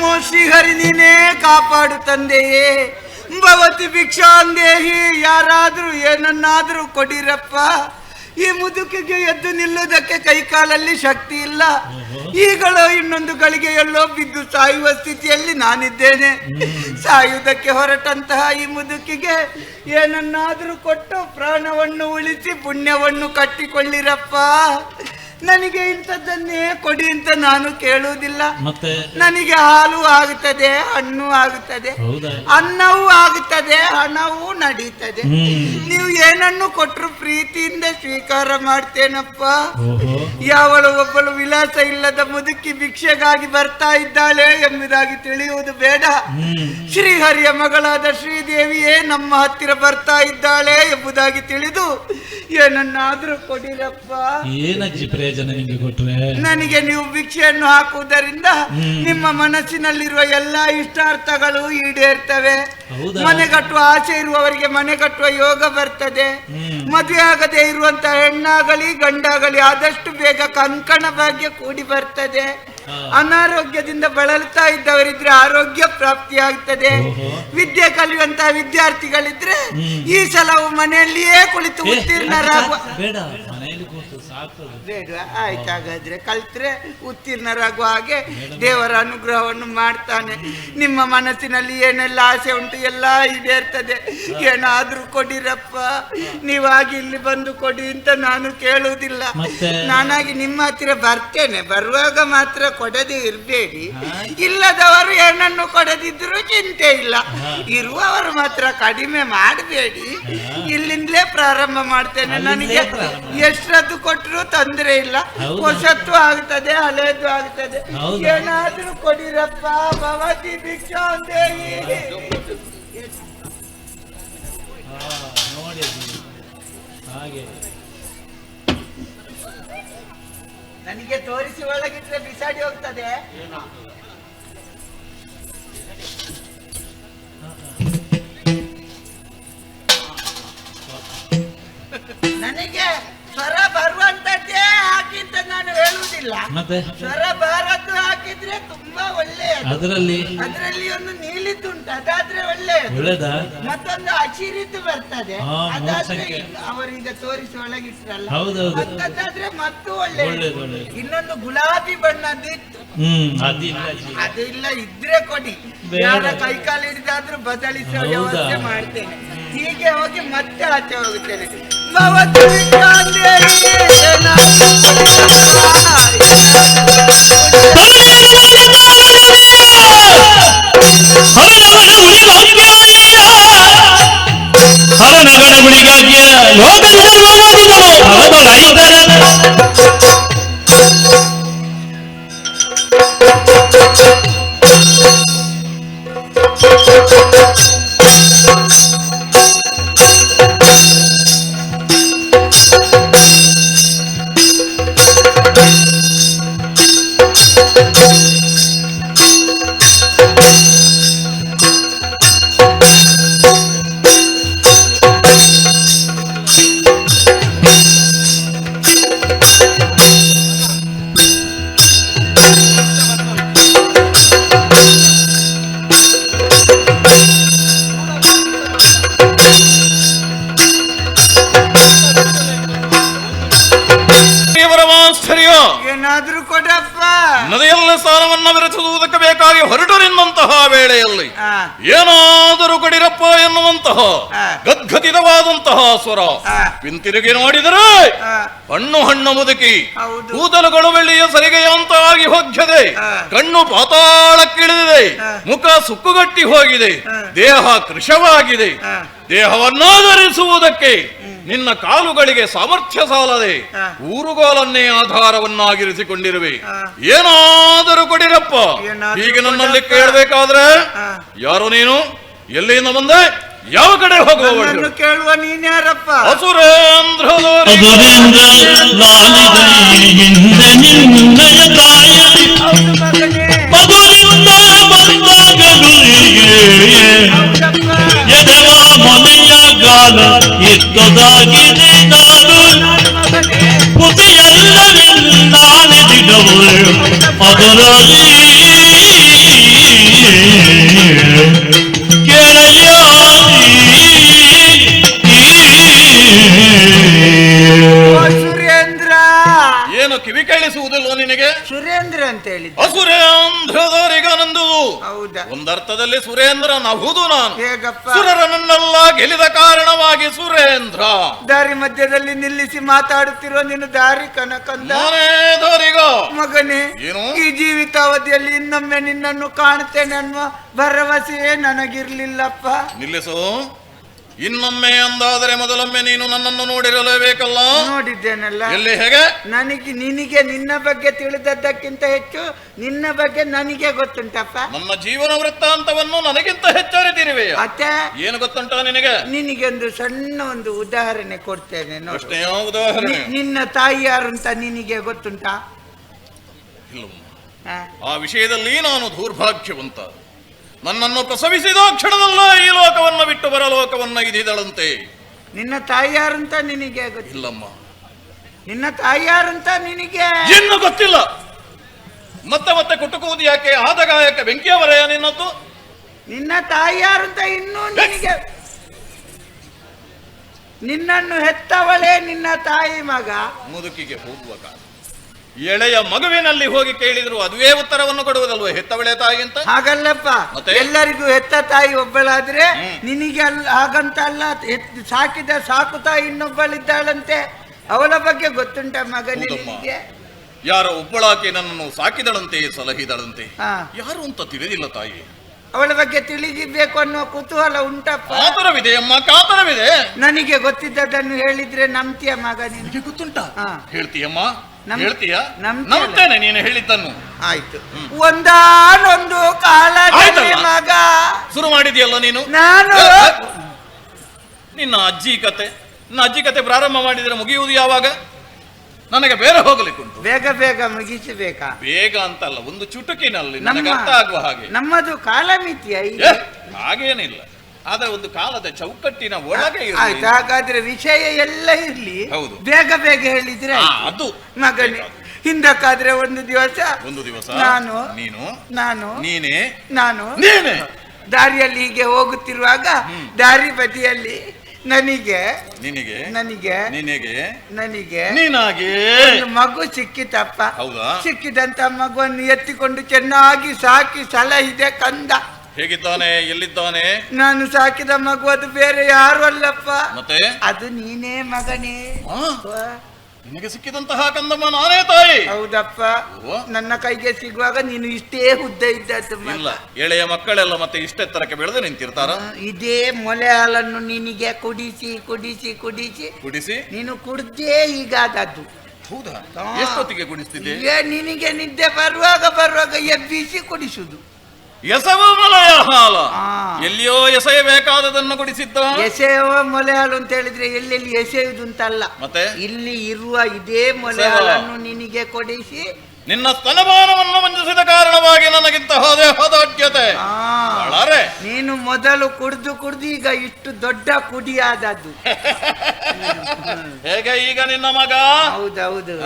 ನಮೋ ಶ್ರೀಹರಿ ನೀನೇ ಕಾಪಾಡು ತಂದೆಯೇ. ಭವತಿ ಭಿಕ್ಷಾಂದೇಹಿ, ಯಾರಾದರೂ ಏನನ್ನಾದರೂ ಕೊಡಿರಪ್ಪ. ಈ ಮುದುಕಿಗೆ ಎದ್ದು ನಿಲ್ಲುವುದಕ್ಕೆ ಕೈಕಾಲಲ್ಲಿ ಶಕ್ತಿ ಇಲ್ಲ. ಈಗಳು ಇನ್ನೊಂದು ಗಳಿಗೆಯಲ್ಲೋ ಬಿದ್ದು ಸಾಯುವ ಸ್ಥಿತಿಯಲ್ಲಿ ನಾನಿದ್ದೇನೆ. ಸಾಯುವುದಕ್ಕೆ ಹೊರಟಂತಹ ಈ ಮುದುಕಿಗೆ ಏನನ್ನಾದರೂ ಕೊಟ್ಟು ಪ್ರಾಣವನ್ನು ಉಳಿಸಿ ಪುಣ್ಯವನ್ನು ಕಟ್ಟಿಕೊಳ್ಳಿರಪ್ಪ. ನನಗೆ ಇಂಥದ್ದನ್ನೇ ಕೊಡಿ ಅಂತ ನಾನು ಕೇಳುವುದಿಲ್ಲ. ಮತ್ತೆ? ನನಗೆ ಹಾಲು ಆಗುತ್ತದೆ ಹಣ್ಣು ಆಗುತ್ತದೆ. ಹೌದಾ? ಅನ್ನವೂ ಆಗುತ್ತದೆ ಹಣವೂ ನಡೀತದೆ. ನೀವು ಏನನ್ನು ಕೊಟ್ಟರು ಪ್ರೀತಿಯಿಂದ ಸ್ವೀಕಾರ ಮಾಡ್ತೇನಪ್ಪ? ಓಹೋ. ಯಾವಳು ಒಬ್ಬಳು ವಿಲಾಸ ಇಲ್ಲದ ಮುದುಕಿ ಭಿಕ್ಷೆಗಾಗಿ ಬರ್ತಾ ಇದ್ದಾಳೆ ಎಂಬುದಾಗಿ ತಿಳಿಯುವುದು ಬೇಡ. ಶ್ರೀಹರಿಯ ಮಗಳಾದ ಶ್ರೀದೇವಿಯೇ ನಮ್ಮ ಹತ್ತಿರ ಬರ್ತಾ ಇದ್ದಾಳೆ ಎಂಬುದಾಗಿ ತಿಳಿದು ಏನನ್ನಾದ್ರೂ ಕೊಡಿರಪ್ಪ. ಏನಜ್ಜಿ ಪ್ರಯೋಜನ ನಿಮಗೆ ಕೊಟ್ರೆ? ನನಗೆ ನೀವು ಭಿಕ್ಷೆಯನ್ನು ಹಾಕುವುದರಿಂದ ನಿಮ್ಮ ಮನಸ್ಸಿನಲ್ಲಿರುವ ಎಲ್ಲಾ ಇಷ್ಟಾರ್ಥಗಳು ಈಡೇರ್ತವೆ. ಮನೆ ಕಟ್ಟುವ ಆಸೆ ಇರುವವರಿಗೆ ಮನೆ ಕಟ್ಟುವ ಯೋಗ ಬರ್ತದೆ. ಮದುವೆ ಆಗದೆ ಇರುವಂತ ಹೆಣ್ಣಾಗಲಿ ಗಂಡಾಗಲಿ ಆದಷ್ಟು ಬೇಗ ಕಂಕಣ ಭಾಗ್ಯ ಕೂಡಿ ಬರ್ತದೆ. ಅನಾರೋಗ್ಯದಿಂದ ಬಳಲ್ತಾ ಇದ್ದವರಿದ್ರೆ ಆರೋಗ್ಯ ಪ್ರಾಪ್ತಿ ಆಗ್ತದೆ ವಿದ್ಯೆ ಕಲಿಯುವಂತಹ ವಿದ್ಯಾರ್ಥಿಗಳಿದ್ರೆ ಈ ಸಲವು ಮನೆಯಲ್ಲಿಯೇ ಕುಳಿತು ಉತ್ತೀರ್ಣರಾಗುವ ಬೇಡ ಮನೆಯಲ್ಲಿ ಕೂತು ಸಾಕು ಬೇಡ ಆಯ್ತು ಹಾಗಾದ್ರೆ ಕಲ್ತ್ರೆ ಉತ್ತೀರ್ಣರಾಗುವ ಹಾಗೆ ದೇವರ ಅನುಗ್ರಹವನ್ನು ಮಾಡ್ತಾನೆ. ನಿಮ್ಮ ಮನಸ್ಸಿನಲ್ಲಿ ಏನೆಲ್ಲ ಆಸೆ ಉಂಟು ಎಲ್ಲ ಈಡೇರ್ತದೆ. ಏನಾದ್ರೂ ಕೊಡಿರಪ್ಪ. ನೀವಾಗಿ ಇಲ್ಲಿ ಬಂದು ಕೊಡಿ ಅಂತ ನಾನು ಕೇಳುವುದಿಲ್ಲ. ನಾನಾಗಿ ನಿಮ್ಮ ಹತ್ತಿರ ಬರ್ತೇನೆ. ಬರುವಾಗ ಮಾತ್ರ ಕೊಡದೆ ಇರಬೇಡಿ. ಇಲ್ಲದವರು ಏನನ್ನು ಕೊಡದಿದ್ರು ಚಿಂತೆ ಇಲ್ಲ. ಇರುವವರು ಮಾತ್ರ ಕಡಿಮೆ ಮಾಡಬೇಡಿ. ಇಲ್ಲಿಂದಲೇ ಪ್ರಾರಂಭ ಮಾಡ್ತೇನೆ. ನನಗೆ ಎಷ್ಟರದ್ದು ಕೊಟ್ಟರು ಕೊಟ್ಟರು ತೊಂದರೆ ಇಲ್ಲ? ಹೊಸತ್ತು ಆಗ್ತದೆ ಹಳೆಯದು ಆಗ್ತದೆ? ಏನಾದ್ರೂ ಕೊಡಿರಪ್ಪ ಭವತಿ ಭಿಕ್ಷಾಂದೇಹಿ ಹಾ, ನೋಡಿ ಹಾಗೆ. ನನಗೆ ತೋರಿಸಿ ಒಳಗಿಟ್ರೆ ಬಿಸಾಡಿ ಹೋಗ್ತದೆ. ಮತ್ತೆ ಸ್ವರ ಬಾರದ್ದು ಹಾಕಿದ್ರೆ ತುಂಬಾ ಒಳ್ಳೆಯದು. ಅದರಲ್ಲಿ ಅದರಲ್ಲಿ ಒಂದು ನೀಲಿದ್ದುಂಟು ಅದಾದ್ರೆ ಒಳ್ಳೇದಾ? ಮತ್ತೊಂದು ಹಸಿರಿದ್ದು ಬರ್ತದೆ. ಹಾ. ಅವರೀಗ ತೋರಿಸಿ ಒಳಗಿಟ್ರಲ್ಲ. ಹೌದೌದು. ಅಂತದ್ದಾದ್ರೆ ಮತ್ತೂ ಒಳ್ಳೆಯದು. ಒಳ್ಳೇದು ಒಳ್ಳೇದು. ಇನ್ನೊಂದು ಗುಲಾಬಿ ಬಣ್ಣದ್ದು ಇತ್ತು ಹ್ಮ್ ಅದಿಲ್ಲ ಅಜ್ಜಿ ಅದು ಇಲ್ಲ ಇದ್ರೆ ಕೊಡಿ. ಬೇಡ. ಯಾರ ಕೈಕಾಲು ಹಿಡಿದಾದ್ರೂ ಬದಲಿಸೋ ಹೌದಾ? ವ್ಯವಸ್ಥೆ ಮಾಡ್ತೇನೆ. ಹೀಗೆ ಹೋಗಿ ಮತ್ತೆ ಆಚೆ ಹೋಗುತ್ತೇನೆ. ನದಿಯಲ್ಲಿ ಸಾಲವನ್ನ ವಿರಚಿಸುವುದಕ್ಕೆ ಬೇಕಾಗಿ ಹೊರಟು ನಿನ್ನಂತಹ ವೇಳೆಯಲ್ಲಿ ಏನಾದರೂ ಕಡಿರಪ್ಪ ಎನ್ನುವಂತಹ. ಗದ್ಗದಿತವಾದಂತಹ ಸ್ವರ ಪಿಂತಿರುಗಿ ಹಿಂತಿರುಗಿ ನೋಡಿದರೆ ಹಣ್ಣು ಹಣ್ಣು ಮುದುಕಿ. ಕೂದಲುಗಳು ಬೆಳ್ಳಿಯ ಸರಿಗೆಯಂತಾಗಿ ಹೋಗ್ಯದೆ ಕಣ್ಣು ಪಾತಾಳಕ್ಕಿಳಿದಿದೆ. ಮುಖ ಸುಕ್ಕುಗಟ್ಟಿ ಹೋಗಿದೆ ದೇಹ ಕೃಶವಾಗಿದೆ. ದೇಹವನ್ನಾಧರಿಸುವುದಕ್ಕೆ ನಿನ್ನ ಕಾಲುಗಳಿಗೆ ಸಾಮರ್ಥ್ಯ ಸಾಲದೆ. ಊರುಗೋಲನ್ನೇ ಆಧಾರವನ್ನಾಗಿರಿಸಿಕೊಂಡಿರುವೆ. ಏನಾದರೂ ಕೊಡಿರಪ್ಪ. ಈಗ ಹೀಗೆ ನನ್ನಲ್ಲಿ. ಕೇಳಬೇಕಾದ್ರೆ ಯಾರು ನೀನು? ಎಲ್ಲಿಂದ ಬಂದೆ? ಯಾವ ಕಡೆ ಹೋಗುವವಳು? ಕೇಳುವ ನೀನ್ಯಾರಪ್ಪ ಅಸುರೇಂದ್ರ ಮೊನೆಯ ಗಾಲ ಎತ್ತದಾಗಿದೆ ನಾನು ಮಗನೇ ಪುತಿಯಲ್ಲವೆನ್ನಾಲಿದಿಡವಳು ಅದರಲ್ಲಿ ಹೇಳಿದ್ದು. ಅಸುರೇಂದ್ರದವರಿಗನೆಂದು ಹೌದಾ? ಒಂದರ್ಥದಲ್ಲಿ ಸುರೇಂದ್ರ ನಹುದು ನಾನು. ಹೇಗಪ್ಪ? ಸುರರನ್ನೆಲ್ಲ ಗೆಲಿದ ಕಾರಣವಾಗಿ ಸುರೇಂದ್ರ. ದಾರಿ ಮಧ್ಯದಲ್ಲಿ ನಿಲ್ಲಿಸಿ ಮಾತಾಡುತ್ತಿರುವ ನಿನ್ನ ದಾರಿ ಕನಕಂದ. ಮಗನೇ ಏನು? ಈ ಜೀವಿತಾವಧಿಯಲ್ಲಿ ಇನ್ನೊಮ್ಮೆ ನಿನ್ನನ್ನು ಕಾಣುತ್ತೇನೆ ಅನ್ನುವ ಭರವಸೆಯೇ ನನಗಿರ್ಲಿಲ್ಲಪ್ಪ. ನಿಲ್ಲಿಸು. ಇನ್ನೊಮ್ಮೆ ಅಂದಾದರೆ ಮೊದಲೊಮ್ಮೆ ನೀನು ನನ್ನನ್ನು ನೋಡಿರಲೇಬೇಕಲ್ಲ? ನೋಡಿದ್ದೇನಲ್ಲ? ಎಲ್ಲಿ ಹೇಗೆ? ನನಗೆ ನಿನಗೆ ನಿನ್ನ ಬಗ್ಗೆ ತಿಳಿದದ್ದಕ್ಕಿಂತ ಹೆಚ್ಚು ನಿನ್ನ ಬಗ್ಗೆ ನನಗೆ ಗೊತ್ತುಂಟಪ್ಪ. ನನ್ನ ಜೀವನ ವೃತ್ತಾಂತವನ್ನು ನನಗಿಂತ ಹೆಚ್ಚರಿದಿರುವೆ ಅತ್ತೆ ಏನು ಗೊತ್ತುಂಟ ನಿನಗೆ? ನಿನಗೆ ಒಂದು ಸಣ್ಣ ಒಂದು ಉದಾಹರಣೆ ಕೊಡ್ತೇನೆ ನೋಡಿ. ಅಷ್ಟೇ ಉದಾಹರಣೆ? ನಿನ್ನ ತಾಯಿ ಯಾರು ಅಂತ ನಿನಗೆ ಗೊತ್ತುಂಟಾ? ಇಲ್ಲ ಆ ವಿಷಯದಲ್ಲಿ ನಾನು ದೌರ್ಭಾಗ್ಯವಂತ. ನನ್ನನ್ನು ಪ್ರಸವಿಸಿದ ಕ್ಷಣದಲ್ಲ ಈ ಲೋಕವನ್ನು ಬಿಟ್ಟು ಬರಲೋಕವನ್ನ ಇದಿದಳಂತೆ. ನಿನ್ನ ತಾಯಿಯಾರಂತ ನಿನಗೆ ಗೊತ್ತಿಲ್ಲ ಇಲ್ಲಮ್ಮ. ನಿನ್ನ ತಾಯಿಯಾರಂತ ಯಾರು ನಿನಗೆ ಇನ್ನು ಗೊತ್ತಿಲ್ಲ. ಮತ್ತೆ ಮತ್ತೆ ಕುಟುಕುವುದು ಯಾಕೆ? ಆದ ಗಾಯಕ ಬೆಂಕಿಯವರೆಯ ನಿನ್ನದ್ದು? ನಿನ್ನ ತಾಯಿಯಾರಂತ ಇನ್ನೂ ನಿನಗೆ ನಿನ್ನನ್ನು ಹೆತ್ತವಳೆ ನಿನ್ನ ತಾಯಿ ಮಗ. ಮುದುಕಿಗೆ ಹೋಗುವ ಕಾಲ ಎಳೆಯ ಮಗುವಿನಲ್ಲಿ ಹೋಗಿ ಕೇಳಿದ್ರು ಅದುವೇ ಉತ್ತರವನ್ನು ಕೊಡುವುದಲ್ವ? ಹೆತ್ತವಳೆ ತಾಯಿ ಅಂತ ಹಾಗಲ್ಲಪ್ಪ. ಮತ್ತೆ? ಎಲ್ಲರಿಗೂ ಹೆತ್ತ ತಾಯಿ ಒಬ್ಬಳಾದ್ರೆ. ನಿನಗೆ ಅಲ್ಲ ಹಾಗಂತ ಅಲ್ಲ. ಹೆತ್- ಸಾಕಿದ ಸಾಕು ತಾಯಿ ಇನ್ನೊಬ್ಬಳಿದ್ದಾಳಂತೆ. ಅವಳ ಬಗ್ಗೆ ಗೊತ್ತುಂಟ ಮಗನೇ ಹೌದಮ್ಮ. ನಿನಗೆ? ಯಾರ ಒಬ್ಬಳಾಕೆ ನನ್ನನ್ನು ಸಾಕಿದಳಂತೆ ಸಲಹಿದಳಂತೆ. ಹಾ. ಯಾರು ಅಂತ ತಿಳಿದಿಲ್ಲ ತಾಯಿ. ಅವಳ ಬಗ್ಗೆ ತಿಳಿದಿರ್ಬೇಕು ಅನ್ನೋ ಕುತೂಹಲ ಉಂಟಪ್ಪ. ಕಾತರವಿದೆ ಅಮ್ಮ ಕಾತರವಿದೆ. ನನಗೆ ಗೊತ್ತಿದ್ದದನ್ನು ಹೇಳಿದ್ರೆ ನಂಬ್ತೀಯ ಮಗ ನೀನು? ನಿನಗೆ ಗೊತ್ತುಂಟಾ? ಹಾ. ಹೇಳ್ತೀಯಮ್ಮ. ನಮ್- ಹೇಳ್ತೀಯ? ನಂಬ್ತೇನೆ ನೀನು ಹೇಳಿದ್ದನ್ನು. ಆಯ್ತು. ಒಂದಾನೊಂದು ಕಾಲದಲ್ಲಿ ಆಯ್ತಲ್ಲ? ಮಗ. ಶುರು ಮಾಡಿದ್ಯಲ್ಲ ನೀನು? ನಾನು ಏ, ಏ, ನಿನ್ನ ಅಜ್ಜಿ ಕತೆ. ನಿನ್ನ ಅಜ್ಜಿ ಕತೆ ಪ್ರಾರಂಭ ಮಾಡಿದ್ರೆ ಮುಗಿಯುವುದು ಯಾವಾಗ? ನನಗೆ ಬೇರೆ ಹೋಗ್ಲಿಕ್ಕುಂಟು ಬೇಗ ಬೇಗ ಮುಗಿಸಬೇಕಾ ಬೇಗ ಅಂತಲ್ಲ ಒಂದು ಚುಟುಕಿನಲ್ಲಿ ನನಗೆ ಅರ್ಥ ಆಗುವ ಹಾಗೆ. ನಮ್ಮದು ಕಾಲಮಿತಿಯ ಏ, ಹಾಗೇನಿಲ್ಲ. ಆದ್ರೆ ಒಂದು ಕಾಲದ ಚೌಕಟ್ಟಿನ ಒಳಗೆ ಇರ್ಲಿ. ಆಯ್ತು ಹಾಗಾದ್ರೆ ವಿಷಯ ಎಲ್ಲ ಇರ್ಲಿ. ಹೌದು. ಬೇಗ ಬೇಗ ಹೇಳಿದ್ರೆ ಆಯ್ತು. ಅದು. ಮಗನೇ ಹಿಂದಕ್ಕಾದ್ರೆ ಒಂದು ದಿವಸ ಒಂದು ದಿವಸ ನಾನು ನೀನು ನಾನು ನೀನೇ ನಾನು ನೀನೇ. ದಾರಿಯಲ್ಲಿ ಹೀಗೆ ಹೋಗುತ್ತಿರುವಾಗ ದಾರಿ ಬದಿಯಲ್ಲಿ ನನಗೆ ನಿನಗೆ ನನಗೆ ನಿನಗೆ ನನಗೆ ನೀನಾಗೆ. ಒಂದು ಮಗು ಸಿಕ್ಕಿತಪ್ಪ. ಹೌದಾ? ಸಿಕ್ಕಿದಂತ ಮಗುವನ್ನು ಎತ್ತಿಕೊಂಡು ಚೆನ್ನಾಗಿ ಸಾಕಿ ಸಲಹಿದೆ ಕಂದ. ಹೇಗಿದ್ದಾನೆ ಎಲ್ಲಿದ್ದಾನೆ? ನಾನು ಸಾಕಿದ ಮಗು ಅದು ಬೇರೆ ಯಾರು ಅಲ್ಲಪ್ಪ. ಮತ್ತೆ? ಅದು ನೀನೇ ಮಗನೇ. ಆ, ನಿನಗೆ ಸಿಕ್ಕಿದಂತಹ ಕಂದಮ್ಮ ನಾನೇ ತಾಯಿ. ಹೌದಪ್ಪ. ಓ. ನನ್ನ ಕೈಗೆ ಸಿಗುವಾಗ ನೀನು ಇಷ್ಟೇ ಉದ್ದ ಇದ್ದ ಮಗ. ಇಲ್ಲ ಎಳೆಯ ಮಕ್ಕಳೆಲ್ಲ ಮತ್ತೆ ಇಷ್ಟೆತ್ತರಕ್ಕೆ ಬೆಳೆದು ನಿಂತಿರ್ತಾರ? ಇದೇ ಮೊಲೆ ಹಾಲನ್ನು ನಿನಗೆ ಕುಡಿಸಿ ಕುಡಿಸಿ ಕುಡಿಸಿ. ಕುಡಿಸಿ? ನೀನು ಕುಡ್ದೇ ಈಗಾದದ್ದು. ಹೌದಾ. ಎಷ್ಟೊತ್ತಿಗೆ ಕುಡಿಸ್ತಿದ್ದೆ? ಏ ನಿನಗೆ ನಿದ್ದೆ ಬರುವಾಗ ಬರುವಾಗ ಎಬ್ಬಿಸಿ ಕುಡಿಸುದು. ಎಸವ ಮಲಯ ಹಾಲ. ಎಲ್ಲಿಯೋ ಎಸೆಯಬೇಕಾದದನ್ನು ಕುಡಿಸಿದ್ದ ಎಸೆಯುವ ಮೊಲೆ ಹಾಲು ಅಂತ ಹೇಳಿದ್ರೆ ಎಲ್ಲೆಲ್ಲಿ ಎಸೆಯುವುದು ಅಂತಲ್ಲ ಮತ್ತೆ? ಇಲ್ಲಿ ಇರುವ ಇದೇ ಮೊಲೆ ಹಾಲನ್ನು ನಿನಗೆ ಕೊಡಿಸಿ ನಿನ್ನ ಸ್ತನಮಾನವನ್ನು ಮಂಜಿಸಿದ ಕಾರಣವಾಗಿ ನನಗಿಂತ ಹೋದೆ ಆ, ಬಳ್ಳಾರೆ ನೀನು ಮೊದಲು ಕುಡಿದು ಕುಡಿದು ಈಗ ಇಷ್ಟು ದೊಡ್ಡ ಕುಡಿಯಾದದ್ದು. ಹೇಗೆ ಈಗ ನಿನ್ನ ಮಗ? ಹೌದೌದು.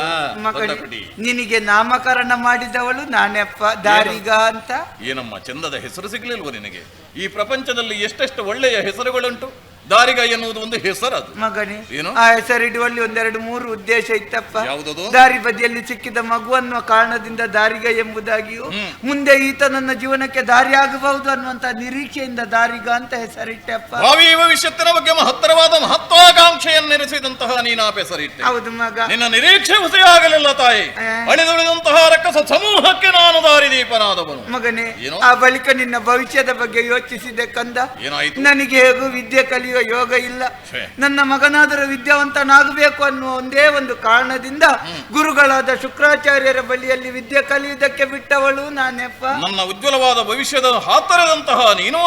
ನಿನಗೆ ನಾಮಕರಣ ಮಾಡಿದವಳು ನಾನೆಪ್ಪ ದಾರಿಗ ಅಂತ? ಏನಮ್ಮ ಚಂದದ ಹೆಸರು ಸಿಗ್ಲಿಲ್ವ ನಿನಗೆ? ಈ ಪ್ರಪಂಚದಲ್ಲಿ ಎಷ್ಟೆಷ್ಟು ಒಳ್ಳೆಯ ಹೆಸರುಗಳುಂಟು? ದಾರಿಗ ಎನ್ನುವುದು ಒಂದು ಹೆಸರು ಅದು. ಮಗನೇ ಏನು? ಆ ಹೆಸರಿಡುವಲ್ಲಿ ಒಂದೆರಡು ಮೂರು ಉದ್ದೇಶ ಇತ್ತಪ್ಪ. ಯಾವುದದು? ದಾರಿ ಬದಿಯಲ್ಲಿ ಸಿಕ್ಕಿದ ಮಗುವನ್ನುವ ಕಾರಣದಿಂದ ದಾರಿಗ ಎಂಬುದಾಗಿಯೂ ಮುಂದೆ ಈತ ನನ್ನ ಜೀವನಕ್ಕೆ ದಾರಿ ಆಗಬಹುದು ಅನ್ನುವಂತ ನಿರೀಕ್ಷೆಯಿಂದ ದಾರಿಗ ಅಂತ ಹೆಸರಿಟ್ಟಪ್ಪ. ಭಾವಿ ಭವಿಷ್ಯತ್ತಿನ ಬಗ್ಗೆ ಮಹತ್ತರವಾದ ಮಹತ್ವಾಕಾಂಕ್ಷೆಯನ್ನಿರಿಸಿದಂತಹ ನೀನಾಪ ಹೆಸರಿಟ್ಟೆ ಹೌದು ಮಗ. ನಿನ್ನ ನಿರೀಕ್ಷೆ ಹುಸಿಯಾಗಲಿಲ್ಲ ತಾಯಿ. ಅಳಿದುಳಿದಂತಹ ರಕ್ಕಸ ಸಮೂಹಕ್ಕೆ ನಾನು ದಾರಿದೀಪನಾದವನು ಮಗನೇ ಏನು? ಆ ಬಳಿಕ ನಿನ್ನ ಭವಿಷ್ಯದ ಬಗ್ಗೆ ಯೋಚಿಸಿದೆ ಕಂದ. ಏನಾಯ್ತು? ನನಗೆ ಹೇಗೂ ವಿದ್ಯೆ ಕಲಿಯುವ ಯೋಗ ಇಲ್ಲ. ನನ್ನ ಮಗನಾದರೂ ವಿದ್ಯಾವಂತನಾಗಬೇಕು ಅನ್ನುವ ಒಂದೇ ಒಂದು ಕಾರಣದಿಂದ ಗುರುಗಳಾದ ಶುಕ್ರಾಚಾರ್ಯರ ಬಳಿಯಲ್ಲಿ ವಿದ್ಯೆ ಕಲಿಯುವುದಕ್ಕೆ ಬಿಟ್ಟವಳು ನಾನೆಪ್ಪ. ನನ್ನ ಉಜ್ವಲವಾದ ಭವಿಷ್ಯದ ಹಾತರದಂತಹ ನೀನು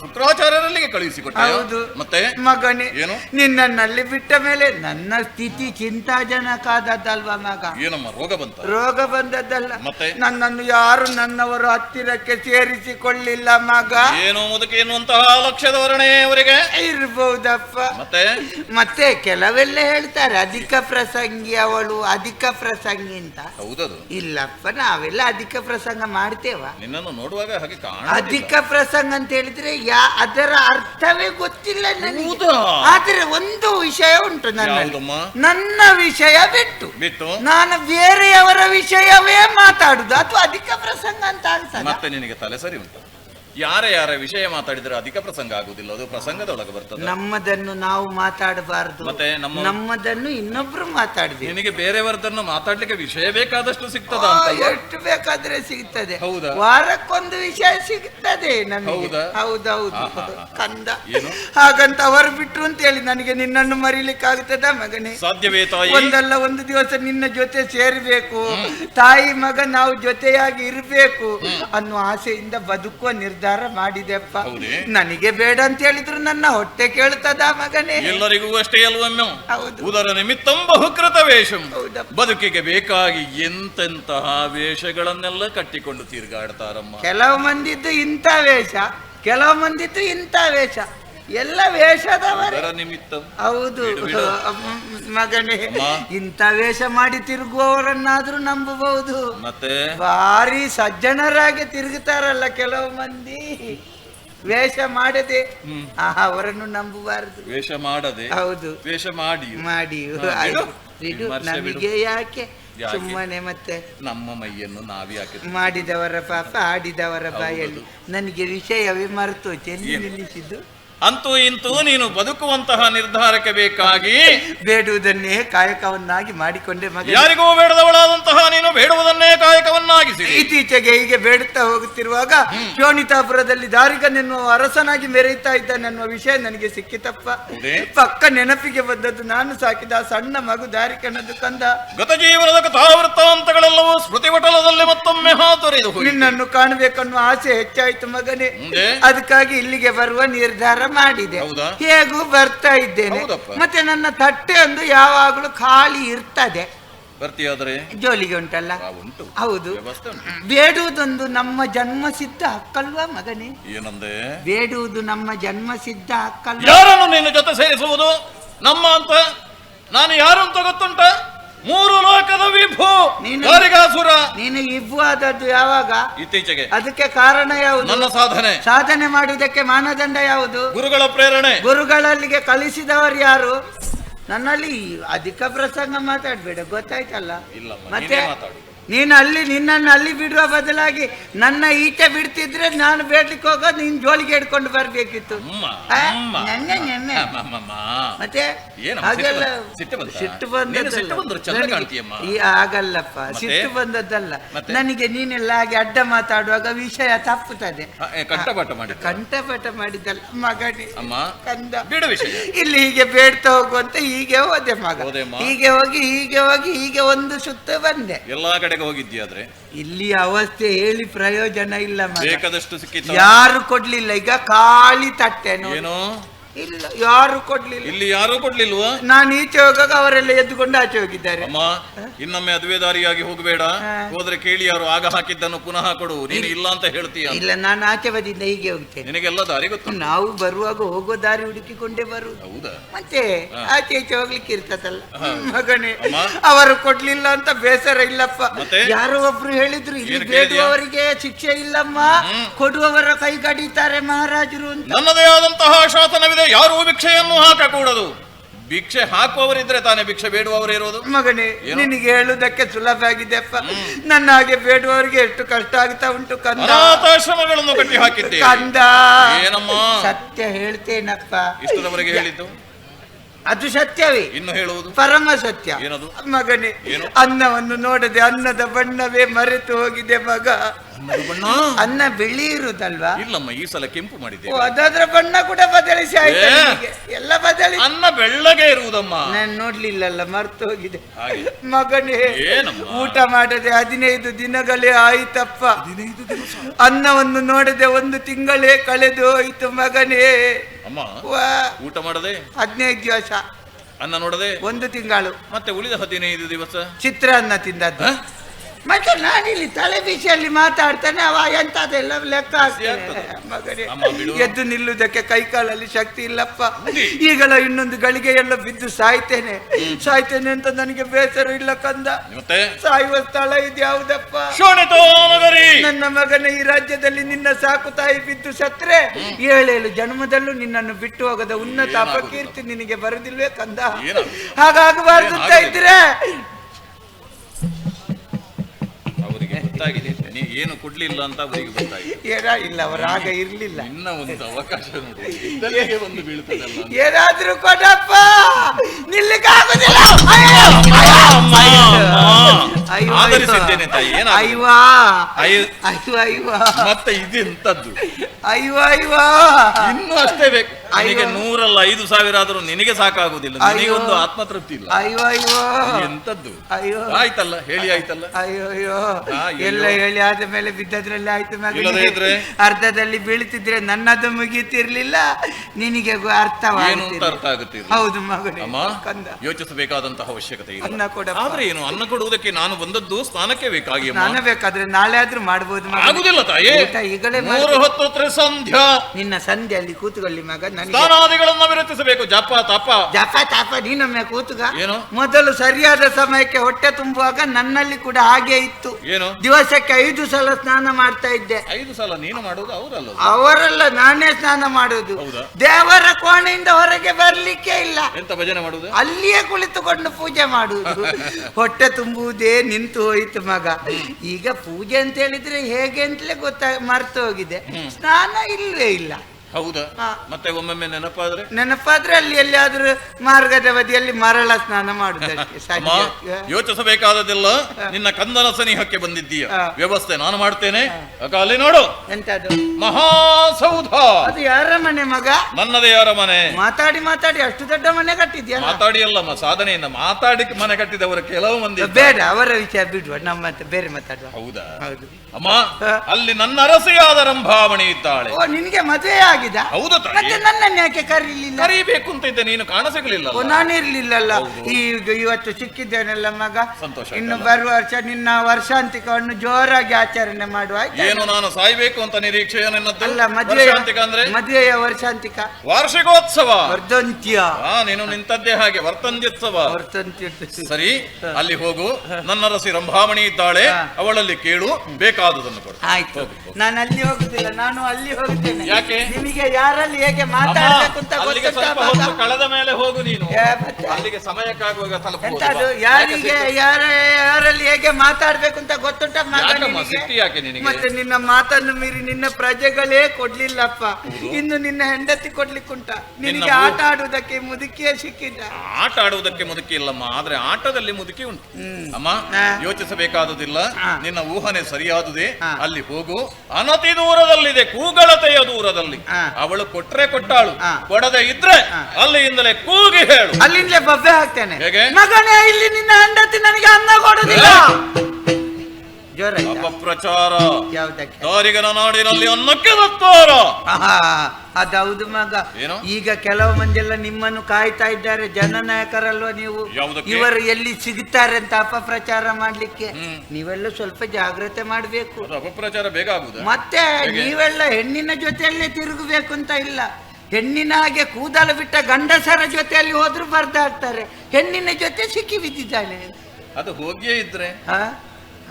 ಶುಕ್ರಾಚಾರ್ಯರಲ್ಲಿಗೆ ಕಳುಹಿಸಿಕೊಟ್ಟೆ ಹೌದು. ಮತ್ತೆ? ಮಗನೇ ಏನು? ನಿನ್ನನ್ನಲ್ಲಿ ಬಿಟ್ಟ ಮೇಲೆ ನನ್ನ ಸ್ಥಿತಿ ಚಿಂತಾಜನಕಾದದ್ದಲ್ವಾ ಮಗ? ಏನಮ್ಮ ರೋಗ ಬಂತ? ರೋಗ ಬಂದದ್ದಲ್ಲ. ಮತ್ತೆ? ನನ್ನನ್ನು ಯಾರು ನನ್ನವರು ಹತ್ತಿರಕ್ಕೆ ಸೇರಿಸಿಕೊಳ್ಳಿಲ್ಲ ಮಗ. ಏನು ಮುದುಕಿ ಎನ್ನುವಂತಹ ಲಕ್ಷ್ಯದ ವರ್ಣೆ ಅವರಿಗೆ ಇರ್ಬಹುದಪ್ಪ ಮತ್ತೆ? ಮತ್ತೆ ಕೆಲವೆಲ್ಲ ಹೇಳ್ತಾರೆ ಅಧಿಕ ಪ್ರಸಂಗಿ ಅವಳು ಅಧಿಕ ಪ್ರಸಂಗಿ ಅಂತ. ಹೌದದು. ಇಲ್ಲಪ್ಪ ನಾವೆಲ್ಲ ಅಧಿಕ ಪ್ರಸಂಗ ಮಾಡ್ತೇವ. ನಿನ್ನನ್ನು ನೋಡುವಾಗ ಹಾಗೆ ಕಾಣ ಅಧಿಕ ಪ್ರಸಂಗ ಅಂತ ಹೇಳಿದ್ರೆ ಯಾ ಅದರ ಅರ್ಥವೇ ಗೊತ್ತಿಲ್ಲ ನನಗೆ. ಹೌದಾ? ಆದ್ರೆ ಒಂದು ವಿಷಯ ಉಂಟು ನನ್ನ ಯಾವುದಮ್ಮ? ನನ್ನ ವಿಷಯ ಬಿಟ್ಟು. ಬಿಟ್ಟು? ನಾನು ಬೇರೆಯವರ ವಿಷಯವೇ ಮಾತಾಡುದು ಅಥವಾ ಅಧಿಕ ಪ್ರಸಂಗ ಅಂತ ಅನ್ಸಲ್ಲ. ಮತ್ತೆ ನಿನಗೆ ತಲೆ ಸರಿ ಉಂಟು. ಯಾರ ಯಾರ ವಿಷಯ ಮಾತಾಡಿದ್ರೆ ಅಧಿಕ ಪ್ರಸಂಗ ಆಗುದಿಲ್ಲ ಅದು ಪ್ರಸಂಗದೊಳಗೆ ಬರ್ತದೆ. ನಮ್ಮದನ್ನು ನಾವು ಮಾತಾಡಬಾರದು. ಮತ್ತೆ ನಮ್ಮ- ನಮ್ಮದನ್ನು ಇನ್ನೊಬ್ರು ಮಾತಾಡ್ಬೇಕು. ನಿಮಗೆ ಬೇರೆಯವರದನ್ನು ಮಾತಾಡ್ಲಿಕ್ಕೆ ವಿಷಯ ಬೇಕಾದಷ್ಟು ಸಿಗ್ತದ ಅಂತ ಎಷ್ಟು ಬೇಕಾದ್ರೆ ಸಿಗ್ತದೆ. ಹೌದಾ? ವಾರಕ್ಕೊಂದು ವಿಷಯ ಸಿಗ್ತದೆ ನಮಗೆ. ಹೌದಾ? ಹೌದೌದು. ಕಂದ. ಏನು? ಹಾಗಂತ ಅವರು ಬಿಟ್ರು ಅಂತ ಹೇಳಿ ನನಗೆ ನಿನ್ನನ್ನು ಮರಿಲಿಕ್ಕೆ ಆಗ್ತದ ಮಗನೇ? ಸಾಧ್ಯವೇ ತಾಯಿ? ಒಂದಲ್ಲ ಒಂದು ದಿವಸ ನಿನ್ನ ಜೊತೆ ಸೇರ್ಬೇಕು. ತಾಯಿ ಮಗ ನಾವು ಜೊತೆಯಾಗಿ ಇರ್ಬೇಕು ಅನ್ನೋ ಆಸೆಯಿಂದ ಬದುಕುವ ನಿರ್ಧಾರ ಮಾಡಿದೆಪ್ಪ ಹೌದೇ? ನನಗೆ ಬೇಡ ಅಂತ ಹೇಳಿದ್ರು ನನ್ನ ಹೊಟ್ಟೆ ಕೇಳ್ತದ ಮಗನೇ ಎಲ್ಲರಿಗೂ ಅಷ್ಟೇ ಅಲ್ವಮ್ಮ ಹೌದು. ಉದರ ನಿಮಿತ್ತಂ ಬಹುಕೃತ ವೇಷಂ ಹೌದಪ್ಪ. ಬದುಕಿಗೆ ಬೇಕಾಗಿ ಎಂತೆಂತಹ ವೇಷಗಳನ್ನೆಲ್ಲ ಕಟ್ಟಿಕೊಂಡು ತಿರುಗಾಡ್ತಾರಮ್ಮ ಕೆಲವು ಮಂದಿದ್ದು ಇಂಥ ವೇಷ ಕೆಲವು ಮಂದಿದ್ದು ಇಂಥ ವೇಷ ಎಲ್ಲ ವೇಷದವರೇ. ನಿಮಿತ್ತ ಹೌದು. ಮಗನೇ. ಇಂಥ ವೇಷ ಮಾಡಿ ತಿರುಗುವವರನ್ನಾದ್ರೂ ನಂಬಬಹುದು. ಮತ್ತೆ? ಭಾರಿ ಸಜ್ಜನರಾಗಿ ತಿರುಗುತ್ತಾರಲ್ಲ ಕೆಲವು ಮಂದಿ. ವೇಷ ಮಾಡದೆ ಅವರನ್ನು ನಂಬಬಾರದು. ವೇಷ ಮಾಡದೆ ಹೌದು. ವೇಷ ಮಾಡಿ ಮಾಡಿ. ನಮಗೆ ಯಾಕೆ? ಸುಮ್ಮನೆ ಮತ್ತೆ ನಮ್ಮ ಮೈಯನ್ನು ನಾವ್ಯಾಕೆ ಮಾಡಿದವರ ಪಾಪ ಆಡಿದವರ. ಬಾಯಲ್ಲಿ. ನನಗೆ ವಿಷಯವೇ ಮರೆತೋಚೆ? ನಿಲ್ಲಿಸಿದ್ದು. ಅಂತೂ ಇಂತೂ ನೀನು ಬದುಕುವಂತಹ ನಿರ್ಧಾರಕ್ಕೆ ಬೇಕಾಗಿ ಬೇಡುವುದನ್ನೇ ಕಾಯಕವನ್ನಾಗಿ ಮಾಡಿಕೊಂಡೆ ಮಗ ಯಾರಿಗೂ ಬೇಡದವಳಾದಂತಹ ನೀನು ಬೇಡುವುದನ್ನೇ ಕಾಯಕವನ್ನಾಗಿ ಇತ್ತೀಚೆಗೆ ಹೀಗೆ ಬೇಡುತ್ತಾ ಹೋಗುತ್ತಿರುವಾಗ ಶೋಣಿತಾಪುರದಲ್ಲಿ ದಾರಿಗನೆನ್ನುವ ಅರಸನಾಗಿ ಮೆರೆಯುತ್ತಾ ಇದ್ದಾನೆನ್ನುವ ವಿಷಯ ನನಗೆ ಸಿಕ್ಕಿತಪ್ಪ. ಪಕ್ಕ ನೆನಪಿಗೆ ಬಂದದ್ದು ನಾನು ಸಾಕಿದ ಸಣ್ಣ ಮಗು ದಾರಿಕನದ್ದು ಕಂದ. ಗತ ಜೀವನದ ಕಥಾವೃತ್ತಾಂತಗಳೆಲ್ಲವೂ ಸ್ಮೃತಿಪಟಲದಲ್ಲಿ ಮತ್ತೊಮ್ಮೆ ಹಾತೊರೆದು. ನಿನ್ನನ್ನು ಕಾಣಬೇಕನ್ನುವ ಆಸೆ ಹೆಚ್ಚಾಯಿತು ಮಗನೇ. ಅದಕ್ಕಾಗಿ ಇಲ್ಲಿಗೆ ಬರುವ ನಿರ್ಧಾರ ಮಾಡಿದೆ. ಹೌದಾ? ಹೇಗೂ ಬರ್ತಾ ಇದ್ದೇನೆ. ಹೌದಪ್ಪ. ಮತ್ತೆ ನನ್ನ ತಟ್ಟೆ ಒಂದು ಯಾವಾಗಲೂ ಖಾಲಿ ಇರ್ತದೆ. ಬರ್ತೀಯಾದ್ರೆ? ಜೋಲಿಗೆ ಉಂಟಲ್ಲ? ಆ, ಉಂಟು. ಹೌದು. ವ್ಯವಸ್ಥೆ ಉಂಟು. ಬೇಡುವುದೊಂದು ನಮ್ಮ ಜನ್ಮ ಸಿದ್ಧ ಹಕ್ಕಲ್ವಾ ಮಗನೇ? ಏನಂದೆ? ಬೇಡುವುದು ನಮ್ಮ ಜನ್ಮ ಸಿದ್ಧ ಹಕ್ಕಲ್ವಾ? ಯಾರನ್ನು ನಿನ್ನ ಜೊತೆ ಸೇರಿಸುವುದು? ನಮ್ಮ ಅಂತ? ನಾನು ಯಾರು ಅಂತ ಗೊತ್ತುಂಟ? ಮೂರು ಲೋಕದ ವಿಭು. ನೀನು- ಗಾರಿಗಾಸುರ ನೀನು ಇಬ್ಬು ಆದದ್ದು ಯಾವಾಗ? ಇತ್ತೀಚೆಗೆ. ಅದಕ್ಕೆ ಕಾರಣ ಯಾವುದು? ನನ್ನ ಸಾಧನೆ. ಸಾಧನೆ ಮಾಡುವುದಕ್ಕೆ ಮಾನದಂಡ ಯಾವುದು? ಗುರುಗಳ ಪ್ರೇರಣೆ. ಗುರುಗಳಲ್ಲಿಗೆ ಕಲಿಸಿದವರು ಯಾರು? ನನ್ನಲ್ಲಿ ಅಧಿಕ ಪ್ರಸಂಗ ಮಾತಾಡ್ಬೇಡ ಗೊತ್ತಾಯ್ತಲ್ಲ? ಮತ್ತೆ ಮಾತಾಡು. ನೀನು ಅಲ್ಲಿ ನಿನ್ನನ್ನು ಅಲ್ಲಿ ಬಿಡುವ ಬದಲಾಗಿ ನನ್ನ ಈಚೆ ಬಿಡ್ತಿದ್ರೆ ನಾನು ಬೇಡ್ಲಿಕ್ಕೆ ಹೋಗೋದು ನೀನ್ ಜೋಳಿಗೆ ಹಿಡ್ಕೊಂಡು ಬರ್ಬೇಕಿತ್ತು ಆ? ನೆನ್ನೆ ನೆನ್ನೆ. ಮತ್ತೆ ಏನಮ್ಮ, ಹಾಗೆಲ್ಲ ಸಿಟ್ಟು ಬಂತ? ಸಿಟ್ಟು ನೀನು ಸಿಟ್ಟು ಬಂದ್ರೆ ಚಂದ ನನಗೆ- ಕಾಣ್ತೀಯಮ್ಮ. ಈ ಆಗಲ್ಲಪ್ಪ ಮತ್ತೆ? ಸಿಟ್ಟು ಬಂದದ್ದಲ್ಲ ಮತ್ತೆ? ನನಗೆ ನೀನೆಲ್ಲ ಹಾಗೆ ಅಡ್ಡ ಮಾತಾಡುವಾಗ ವಿಷಯ ತಪ್ಪುತ್ತದೆ ಏ, ಕಂಠಪಾಠ ಮಾಡಿ ಕಂಠಪಾಠ ಮಾಡಿದ್ದಲ್ಲ ಮಗಡಿ ಅಮ್ಮ ಕಂದ ಬಿಡು ವಿಷಯ ಇಲ್ಲಿ ಹೀಗೆ ಬೇಡ್ತಾ ಹೋಗುವಂತ ಹೀಗೆ ಹೋದೆ ಮಗ? ಹೀಗೆ ಹೋಗಿ ಹೀಗೆ ಹೋಗಿ ಹೀಗೆ ಒಂದು ಸುತ್ತ ಬಂದೆ ಎಲ್ಲಾ ಕಡೆಗೆ ಹೋಗಿದ್ಯಾದ್ರೆ ಇಲ್ಲಿ ಅವಸ್ಥೆ ಹೇಳಿ ಪ್ರಯೋಜನ ಇಲ್ಲ ಮಗ. ಬೇಕಾದಷ್ಟು ಸಿಕ್ಕಿತ್ತು. ಯಾರು ಕೊಡ್ಲಿಲ್ಲ ಈಗ ಖಾಲಿ ತಟ್ಟೆ ನೋಡಿ. ಏನು? ಇಲ್ಲ ಯಾರು ಕೊಡ್ಲಿಲ್ಲ. ಇಲ್ಲಿ ಯಾರು ಕೊಡ್ಲಿಲ್ವಾ? ನಾನು ಈಚೆ ಹೋಗಾಗ ಅವರೆಲ್ಲ ಎದ್ದುಕೊಂಡು ಆಚೆ ಹೋಗಿದ್ದಾರೆ. ಅಮ್ಮ ಇನ್ನೊಮ್ಮೆ ಅದುವೆ ದಾರಿಯಾಗಿ ಹೋಗಬೇಡ ಹೋದ್ರೆ ಕೇಳಿ ಯಾರು ಆಗ ಹಾಕಿದ್ದನ್ನು ಪುನಃ ಕೊಡು. ನೀನು ಇಲ್ಲ. ಅಂತ ಹೇಳ್ತೀಯ ಇಲ್ಲ ನಾನು ಆಚೆ ಬದಿಯಿಂದ ಹೀಗೆ ಹೋಗ್ತೇನೆ. ನಿನಗೆಲ್ಲ ದಾರಿ ಗೊತ್ತು ನಾವು ಬರುವಾಗ ಹೋಗೋ ದಾರಿ ಹುಡುಕಿಕೊಂಡೇ ಬರು ಹೌದಾ? ಮತ್ತೆ. ಆಚೆ ಈಚೆ ಹೋಗ್ಲಿಕ್ಕೆ ಇರ್ತದಲ್ಲ. ಮಗನೇ ಅವರು ಕೊಡ್ಲಿಲ್ಲ ಅಂತ ಬೇಸರ ಇಲ್ಲಪ್ಪ. ಯಾರು ಒಬ್ರು ಹೇಳಿದ್ರು ಇಲ್ಲಿ? ಬೇಡುವವರಿಗೆ ಶಿಕ್ಷೆ ಇಲ್ಲಮ್ಮ. ಕೊಡುವವರ ಕೈ ಕಡಿತಾರೆ ಮಹಾರಾಜರು ಅಂತ. ನನ್ನದೇ ಆದಂತಹ ಶಾಸನವಿದೆ. ಯಾರೂ ಭಿಕ್ಷೆಯನ್ನು ಹಾಕಕೂಡದು. ಭಿಕ್ಷೆ ಹಾಕುವವರಿದ್ರೆ ತಾನೇ ಭಿಕ್ಷೆ ಬೇಡುವವರು ಇರೋದು. ಮಗನೇ ಏನು? ನಿನಗೆ ಹೇಳುವುದಕ್ಕೆ ಸುಲಭ ಆಗಿದೆಪ್ಪ ನನ್ನ ಹಾಗೆ ಬೇಡುವವರಿಗೆ ಎಷ್ಟು ಕಷ್ಟ ಆಗ್ತಾ ಉಂಟು ಕಂದ. ಅನಾಥಾಶ್ರಮಗಳನ್ನು ಕಟ್ಟಿ ಹಾಕಿದ್ದೆ ಕಂದ. ಏನಮ್ಮ? ಸತ್ಯ ಹೇಳ್ತೇನಪ್ಪ. ಇಷ್ಟದವರೆಗೆ ಹೇಳಿದ್ದು? ಅದು ಸತ್ಯವೇ. ಇನ್ನು ಹೇಳುವುದು? ಪರಮ ಸತ್ಯ. ಏನದು? ಮಗನೇ ಅನ್ನವನ್ನು ನೋಡದೆ ಅನ್ನದ ಬಣ್ಣವೇ ಮರೆತು ಹೋಗಿದೆ ಮಗ. ಅನ್ನ ಬಿಳಿ ಇರುದಲ್ವಾ ಇಲ್ಲಮ್ಮ ಈ ಸಲ ಕೆಂಪು ಮಾಡಿದೆ ಅದಾದ್ರ ಬಣ್ಣ ಕೂಡ ಬದಲಿಸಿ ಆಯ್ತು ಎಲ್ಲ ಬದಲಿಸಿ ಅನ್ನ ಬೆಳ್ಳಗೆ ಇರುವುದಮ್ಮ. ನಾನು ನೋಡ್ಲಿಲ್ಲಲ್ಲ ಮರ್ತು ಹೋಗಿದೆ. ಹಾಗೆ? ಮಗನೇ ಏನಮ್ಮ? ಊಟ ಮಾಡದೆ ಹದಿನೈದು ದಿನಗಳೇ ಆಯ್ತಪ್ಪ. ಅನ್ನವನ್ನು ನೋಡದೆ ಒಂದು ತಿಂಗಳೇ ಕಳೆದು ಹೋಯ್ತು ಮಗನೇ. ಅಮ್ಮ ಊಟ ಮಾಡದೆ? ಹದಿನೈದು ದಿವಸ. ಅನ್ನ ನೋಡದೆ? ಒಂದು ತಿಂಗಳು. ಮತ್ತೆ ಉಳಿದ ಹದಿನೈದು ದಿವಸ? ಚಿತ್ರಾನ್ನ ತಿಂದದ್ದು. ಹ? ಮತ್ತೆ ನಾನಿಲ್ಲಿ ತಲೆ ಬಿಸಿಯಲ್ಲಿ ಮಾತಾಡ್ತೇನೆ ಅವ ಎಂತದೆಲ್ಲ ಲೆಕ್ಕ. ಆಗ್ತದೆ. ಮಗನೇ. ಎದ್ದು ನಿಲ್ಲುವುದಕ್ಕೆ ಕೈಕಾಲಲ್ಲಿ ಶಕ್ತಿ ಇಲ್ಲಪ್ಪ. ಈಗಲ ಇನ್ನೊಂದು ಗಳಿಗೆ ಎಲ್ಲ ಬಿದ್ದು ಸಾಯ್ತೇನೆ. ಸಾಯ್ತೇನೆ ಅಂತ ನನಗೆ ಬೇಸರ ಇಲ್ಲ ಕಂದ. ಮತ್ತೆ? ಸಾಯುವ ಸ್ಥಳ ಇದ್ಯಾವುದಪ್ಪ? ನನ್ನ ಮಗನ ಈ ರಾಜ್ಯದಲ್ಲಿ ನಿನ್ನ ಸಾಕು ತಾಯಿ ಬಿದ್ದು ಸತ್ರೆ. ಏಳೇಳು ಜನ್ಮದಲ್ಲೂ ನಿನ್ನನ್ನು ಬಿಟ್ಟು ಹೋಗದ ಉನ್ನತ ಅಪಕೀರ್ತಿ ನಿನಗೆ ಬರುದಿಲ್ವೇ ಕಂದ? ಹಾಗಾಗಬಾರ್ದು. ಇದ್ರೆ ಗೊತ್ತಾಗಿದೆ ನೀ ಏನು ಕೊಡ್ಲಿಲ್ಲ ಅಂತ ಅವರಿಗೆ ಗೊತ್ತಾಗಿದೆ ಏನ ಇಲ್ಲ ಅವರ ಆಗ ಇರ್ಲಿಲ್ಲ. ಇನ್ನ ಒಂದು ಅವಕಾಶ ನೋಡಿ. ಇದ್ದಲ್ಲಿಗೆ ಒಂದು ಬೀಳ್ತದಲ್ಲ ಅಂತ. ಏನಾದ್ರೂ ಕೊಡಪ್ಪ. ನಿಲ್ಲಿಕ್ಕಾಗುದಿಲ್ಲ ಅಯ್ಯೋ! ಮೈ ಅಮ್ಮ. ಅಯ್ಯೋ, ಆದರಿಸಿದ್ದೇನೆ ತಾಯಿ, ಏನಾಗುದಿಲ್ಲ. ಅಯ್ಯೋ. ಅಯ್ಯೋ. ಅಯ್ಯೋ ಅಯ್ಯೋ. ಮತ್ತೆ ಇದೆಂತದ್ದು. ಅಯ್ಯೋ ಅಯ್ಯೋ. ಇನ್ನೂ ಅಷ್ಟೇ ಬೇಕು. ನಿನಗೆ. ನೂರಲ್ಲ ಐದು ಸಾವಿರ ಆದರೂ ನಿನಗೆ ಸಾಕಾಗುದಿಲ್ಲ. ನಿನಗೆ ಒಂದು ಆತ್ಮತೃಪ್ತಿ ಇಲ್ಲ. ಅಯ್ಯೋ ಅಯ್ಯೋ. ಎಂತದ್ದು ಅಯ್ಯೋ. ಆಯ್ತಲ್ಲ ಹೇಳಿ ಆಯ್ತಲ್ಲ. ಅಯ್ಯೋ ಅಯ್ಯೋ. ಎಲ್ಲ ಹೇಳಿ ಆದ ಮೇಲೆ ಬಿದ್ದದ್ರಲ್ಲಿ ಆಯ್ತು ಮಗನಿಗೆ? ಅರ್ಧದಲ್ಲಿ ಬೀಳ್ತಿದ್ರೆ ನನ್ನದು ಮುಗೀತಿರ್ಲಿಲ್ಲ ನಿನಗೆ ಅರ್ಥವಾಗುತ್ತೆ ಏನು ಅರ್ಥ ಆಗುತ್ತೆ ಹೌದು ಮಗನೇ. ಅಮ್ಮ ಕಂದ. ಯೋಚಿಸಬೇಕಾದಂತಹ ಅವಶ್ಯಕತೆ ಇಲ್ಲ. ಅನ್ನ ಕೊಡ ಆದ್ರೆ ಏನು ಅನ್ನ ಕೊಡುವುದಕ್ಕೆ ನಾನು ಬಂದದ್ದು ಸ್ನಾನಕ್ಕೆ ಬೇಕಾಗಿ. ನಾನು ಬೇಕಾದ್ರೆ ನಾಳೆ ಆದ್ರೂ ಮಾಡಬಹುದು. ಆಗುದಿಲ್ಲ ತಾಯಿ. ಈಗಲೇ ಮೂರು. ಹೊತ್ತು ತ್ರಿಸಂಧ್ಯಾ ನಿನ್ನ ಸಂಧ್ಯೆಯಲ್ಲಿ ಕೂತುಕೊಳ್ಳಿ ಮಗ ನನಗೆ ಸ್ನಾನಾದಿಗಳನ್ನ ವಿರಚಿಸಬೇಕು. ಜಪ ತಪ. ಜಪ ತಪ ನೀನೊಮ್ಮೆ ಕೂತುಗ ಏನು? ಮೊದಲು ಸರಿಯಾದ ಸಮಯಕ್ಕೆ ಹೊಟ್ಟೆ ತುಂಬುವಾಗ ನನ್ನಲ್ಲಿ ಕೂಡ ಹಾಗೆ ಇತ್ತು. ಏನು? ದಿವಸಕ್ಕೆ ಐದು ಸಲ ಸ್ನಾನ ಮಾಡ್ತಾ ಇದ್ದೆ. ಐದು ಸಲ ನೀನು ಮಾಡುವುದು ಅವರಲ್ಲ ಅವರಲ್ಲ ನಾನೇ ಸ್ನಾನ ಮಾಡುದು ಹೌದಾ? ದೇವರ ಕೋಣೆಯಿಂದ ಹೊರಗೆ ಬರ್ಲಿಕ್ಕೆ ಇಲ್ಲ. ಎಂತ ಭಜನೆ ಮಾಡುದು ಅಲ್ಲಿಯೇ ಕುಳಿತುಕೊಂಡು ಪೂಜೆ ಮಾಡುವುದು. ಹೊಟ್ಟೆ ತುಂಬುವುದೇ ನಿಂತು ಹೋಯಿತು ಮಗ. ಈಗ ಪೂಜೆ ಅಂತ ಹೇಳಿದ್ರೆ ಹೇಗೆ ಅಂತಲೇ ಗೊತ್ತಾ ಮರ್ತು ಹೋಗಿದೆ. ಸ್ನಾನ ಇಲ್ಲೇ ಇಲ್ಲ. ಹೌದಾ? ಮತ್ತೆ ಒಮ್ಮೊಮ್ಮೆ ನೆನಪಾದ್ರೆ? ನೆನಪಾದ್ರೆ ಅಲ್ಲಿ ಎಲ್ಲಿಯಾದ್ರೂ ಮಾರ್ಗದ ಬದಿಯಲ್ಲಿ ಮರಳ ಸ್ನಾನ ಸಾಧ್ಯ ಯೋಚಿಸಬೇಕಾದದೆಲ್ಲ ನಿನ್ನ ಕಂದನ ಸನಿಹಕ್ಕೆ ಬಂದಿದ್ದೀಯ. ವ್ಯವಸ್ಥೆ ನಾನು ಮಾಡ್ತೇನೆ. ಅಲ್ಲಿ ನೋಡು. ಎಂತದು? ಮಹಾಸೌಧ. ಅದು ಯಾರ ಮನೆ ಮಗ? ನನ್ನದೇ ಯಾರ ಮನೆ? ಮಾತಾಡಿ ಮಾತಾಡಿ ಅಷ್ಟು ದೊಡ್ಡ ಮನೆ ಕಟ್ಟಿದ್ಯಾ ಮಾತಾಡಿ ಅಲ್ಲಮ್ಮ ಸಾಧನೆಯಿಂದ ಮಾತಾಡಿ ಮನೆ ಕಟ್ಟಿದವರು ಕೆಲವು ಮಂದಿ. ಬೇಡ ಅವರ ವಿಚಾರ ಬಿಡುವ ನಮ್ಮ ಬೇರೆ ಮಾತಾಡುವ. ಹೌದಾ? ಹೌದು. ಅಮ್ಮ ಅಲ್ಲಿ ನನ್ನ ಅರಸೆಯಾದ ರಂಭಾವಣಿ ಇದ್ದಾಳೆ. ಓ ನಿನಗೆ ಮದುವೆ ಆಗಿದ ಹೌದು ತಾಯಿ? ಮತ್ತೆ ನನ್ನನ್ನು ಯಾಕೆ ಕರೀಲಿಲ್ಲ? ಕರೀಬೇಕು ಅಂತ ಇದ್ದೆ ನೀನು ಕಾಣಸಿಗಲಿಲ್ಲ ಓ ನಾನಿರ್ಲಿಲ್ಲಲ್ಲ ಈಗ ಇವತ್ತು ಸಿಕ್ಕಿದ್ದೇನಲ್ಲ ಮಗ? ಸಂತೋಷ ಇನ್ನು? ಬರುವ ವರ್ಷ ನಿನ್ನ ವರ್ಷಾಂತಿಕವನ್ನು ಜೋರಾಗಿ ಆಚರಣೆ ಮಾಡುವ ಆಯ್ತಾ? ಏನು ನಾನು ಸಾಯ್ಬೇಕು ಅಂತ ನಿರೀಕ್ಷೆ ನಿನ್ನದ್ದು ಅಲ್ಲ ವರ್ಷಾಂತಿಕ ಅಂದ್ರೆ? ಮದುವೆಯ ವರ್ಷಾಂತಿಕ. ವಾರ್ಷಿಕೋತ್ಸವ. ವರ್ಧಂತ್ಯ ನೀನು ನಿಂತದ್ದೇ ಹಾಗೆ ವರ್ತಂತ್ಯೋತ್ಸವ. ವರ್ತಂತ್ಯ ಸರಿ ಅಲ್ಲಿ ಹೋಗು. ನನ್ನ ರಸಿ ರಂಭಾಮಣಿ ಇದ್ದಾಳೆ. ಹಾ. ಅವಳಲ್ಲಿ ಕೇಳು. ಬೇಕಾದುದನ್ನು ಆಯ್ತು ಹೋಗು, ಹೋಗು. ನಾನು ಅಲ್ಲಿ ಹೋಗುದಿಲ್ಲ ನಾನು ಅಲ್ಲಿ ಹೋಗುತ್ತೇನೆ ಯಾಕೆ? ನಿಮಗೆ ಯಾರಲ್ಲಿ ಹೇಗೆ ಮಾತಾಡಬೇಕು ಅಂತ ಅಲ್ಲಿಗೆ ಗೊತ್ತುಂಟಾ ಸ್ವಲ್ಪ ಹೊತ್ತು ಮಗ? ಕಳೆದ ಮೇಲೆ ಹೋಗು ನೀನು ಮತ್ತೆ? ಅಲ್ಲಿಗೆ ಸಮಯಕ್ಕಾಗುವಾಗ ತಲುಪುವುದು. ಎಂತದು. ಯಾರಿಗೆ ಯಾರ ಯಾರಲ್ಲಿ ಹೇಗೆ ಮಾತಾಡ್ಬೇಕು ಅಂತ ಗೊತ್ತುಂಟ ಮಗ ಯಾಕಮ್ಮ, ಸಿಟ್ಟು ಯಾಕೆ ನಿನಗೆ? ಮತ್ತೆ ನಿನ್ನ ಮಾತನ್ನು ಮೀರಿ ನಿನ್ನ ಪ್ರಜೆಗಳೇ ಕೊಡ್ಲಿಲ್ಲಪ್ಪ ಇನ್ನು ನಿನ್ನ ಹೆಂಡತಿ ಕೊಡ್ಲಿಕ್ಕುಂಟ ನಿನಗೆ ಆಟ ಆಡುವುದಕ್ಕೆ ಮುದುಕಿಯೇ ಸಿಕ್ಕಿದ್ದ ಆಟ ಆಡುವುದಕ್ಕೆ ಮುದುಕಿ ಇಲ್ಲಮ್ಮ ಆದ್ರೆ ಆಟದಲ್ಲಿ ಮುದುಕಿ ಉಂಟು ಅಮ್ಮ ಹಾ. ಯೋಚಿಸಬೇಕಾದುದಿಲ್ಲ ಹಾ. ನಿನ್ನ ಊಹನೆ ಸರಿಯಾದುದೇ ಹಾ. ಅಲ್ಲಿ ಹೋಗು ಅನತಿ ದೂರದಲ್ಲಿದೆ ಕೂಗಳತೆಯ ದೂರದಲ್ಲಿ. ಅವಳು ಕೊಟ್ರೆ ಕೊಟ್ಟಾಳು. ಕೊಡದೆ ಇದ್ರೆ ಅಲ್ಲಿಯಿಂದಲೇ ಅಲ್ಲಿಂದಲೇ ಕೂಗಿ ಹೇಳು ಅಲ್ಲಿಂದಲೇ ಬಬ್ಬೆ ಹಾಕ್ತೇನೆ ಹೇಗೆ? ಮಗನೇ ಇಲ್ಲಿ ನಿನ್ನ ಹೆಂಡತಿ ನನಗೆ ಅನ್ನ ಕೊಡುದಿಲ್ಲ ಅಪಪ್ರಚಾರ. ಯಾವ್ದಕ್ಕೆ? ದಾರಿಗನ ನಾಡಿನಲ್ಲಿ ಅನ್ನಕ್ಕೆ ಸತ್ತಾರ ಅದೌದು ಮಗ. ಏನು? ಈಗ ಕೆಲವು ಮಂದಿ ಎಲ್ಲ ನಿಮ್ಮನ್ನು ಕಾಯ್ತಾ ಇದ್ದಾರೆ. ಜನನಾಯಕರಲ್ವ ನೀವು? ಯಾವುದಕ್ಕೆ? ಇವರು ಎಲ್ಲಿ ಸಿಗುತ್ತಾರೆ ಅಂತ ಅಪಪ್ರಚಾರ ಮಾಡ್ಲಿಕ್ಕೆ? ಹ್ಮ್. ನೀವೆಲ್ಲ ಸ್ವಲ್ಪ ಜಾಗ್ರತೆ ಮಾಡ್ಬೇಕು. ಅದು ಅಪಪ್ರಚಾರ ಬೇಗ ಆಗುದ? ಮತ್ತೆ ಹೇಗೆ? ನೀವೆಲ್ಲ ಹೆಣ್ಣಿನ ಜೊತೆಯಲ್ಲೇ ತಿರುಗಬೇಕು ಅಂತ ಇಲ್ಲ. ಹೆಣ್ಣಿನ ಹಾಗೆ ಕೂದಲು ಬಿಟ್ಟ ಗಂಡಸರ ಜೊತೆಯಲ್ಲಿ ಹೋದ್ರು ಬರ್ದಾಡ್ತಾರೆ. ಹೆಣ್ಣಿನ ಜೊತೆ ಸಿಕ್ಕಿ ಬಿದ್ದಿದ್ದಾನೆ ಅದು ಹೋಗಿಯೇ ಇದ್ರೆ. ಹಾ?